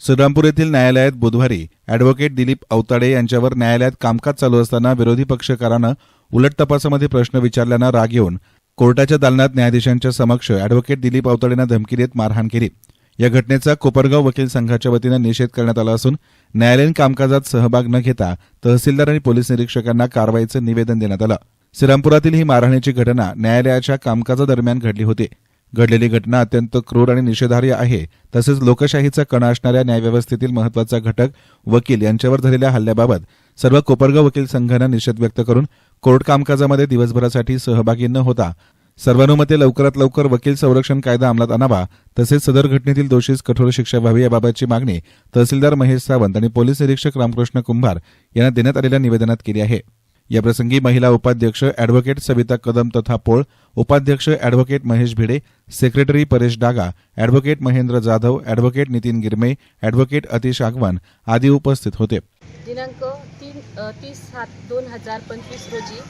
श्रीरामपूर येथील न्यायालयात बुधवारी अॅडव्होकेट दिलीप अवताडे यांच्यावर न्यायालयात कामकाज चालू असताना विरोधी पक्षकारानं उलट तपासामध्ये प्रश्न विचारल्यानं राग येऊन कोर्टाच्या दालनात न्यायाधीशांच्या समक्ष अॅडव्होकेट दिलीप अवताडेनं धमकी देत मारहाण केली. या घटनेचा कोपरगाव वकील संघाच्या वतीनं निषेध करण्यात आला असून न्यायालयीन कामकाजात सहभाग न घेता तहसीलदार आणि पोलीस निरीक्षकांना कारवाईचं निवेदन देण्यात आलं. श्रीरामपुरातील ही मारहाणीची घटना न्यायालयाच्या कामकाजादरम्यान घडली होती. घडलेली घटना अत्यंत क्रूर आणि निषेधार्ह आहे. तसेच लोकशाहीचा कणा असणाऱ्या न्यायव्यवस्थेतील महत्त्वाचा घटक वकील यांच्यावर झालेल्या हल्ल्याबाबत सर्व कोपरगाव वकील संघानं निषेध व्यक्त करून कोर्ट कामकाजामध्ये दिवसभरासाठी सहभागी न होता सर्वानुमते लवकरात लवकर वकील संरक्षण कायदा अंमलात आणावा तसेच सदर घटनेतील दोषीस कठोर शिक्षा व्हावी याबाबतची मागणी तहसीलदार महेश सावंत आणि पोलीस निरीक्षक रामकृष्ण कुंभार यांना देण्यात आलेल्या निवेदनात केली आहे. याप्रसंगी महिला उपाध्यक्ष अॅडव्होकेट सविता कदम तथा पोळ उपाध्यक्ष advocate Mahesh Bhide secretary Paresh Daga advocate Mahendra Jadhav advocate Nitin Girme advocate Atish Agwan आदी उपस्थित होते. दिनांक तीन तीस सात दोन हजार पंचवीस रोजी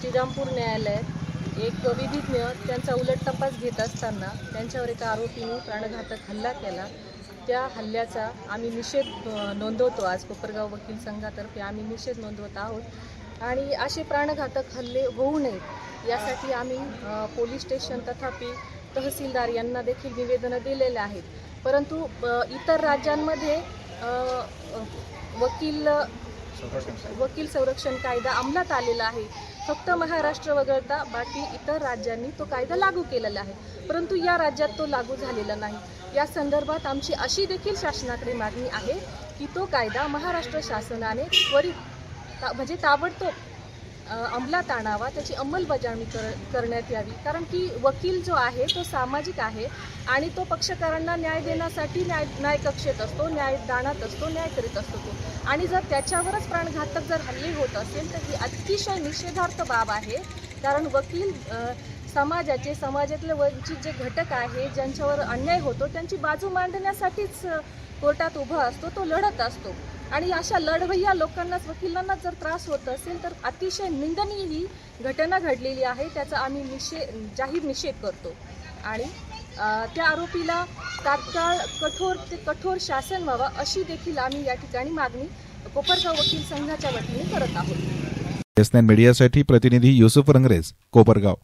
श्रीरामपूर न्यायालयात एक विधिज्ञ त्यांचा उलट तपास घेत असताना त्यांच्यावर एका आरोपीने प्राणघातक हल्ला केला. त्या हल्ल्याचा आम्ही निषेध नोंदवतो. आज कोपरगाव वकील संघातर्फे आम्ही निषेध नोंदवत आहोत. आणि असे प्राणघातक हल्ले होऊ नयेत यासाठी आम्ही पोलीस स्टेशन तथापि तहसीलदार यांना देखील निवेदनं दिलेले आहेत. परंतु इतर राज्यांमध्ये वकील वकील संरक्षण कायदा अंमलात आलेला आहे. फक्त महाराष्ट्र वगळता बाकी इतर राज्यांनी तो कायदा लागू केलेला आहे. परंतु या राज्यात तो लागू झालेला नाही. या संदर्भात आमची अशी देखील शासनाकडे मागणी आहे की तो कायदा महाराष्ट्र शासनाने त्वरित ता म्हणजे ताबडतोब अंमलात आणावा त्याची अंमलबजावणी कर करण्यात यावी. कारण की वकील जो आहे तो सामाजिक आहे आणि तो पक्षकारांना न्याय देण्यासाठी न्याय न्यायकक्षेत असतो न्यायदानात असतो न्याय करीत असतो तो. आणि जर त्याच्यावरच प्राणघातक जर हल्ले होत असेल तर ही अतिशय निषेधार्थ बाब आहे. कारण वकील समाजाचे समाजातले वंचित जे घटक आहे ज्यांच्यावर अन्याय होतो त्यांची बाजू मांडण्यासाठीच कोर्टात उभा असतो तो लढत असतो. आणि अशा लढवय्या लोकांनाच वकिलांना जर त्रास होत असेल तर अतिशय निंदनीय ही घटना घडलेली आहे. त्याचा आम्ही निषेध जाहीर निषेध करतो. आणि त्या आरोपीला तात्काळ कठोर ते कठोर शासन व्हावं अशी देखील आम्ही या ठिकाणी मागणी कोपरगाव वकील संघाच्या वतीने करत आहोत. मीडियासाठी प्रतिनिधी युसुफ रंगरेज कोपरगाव.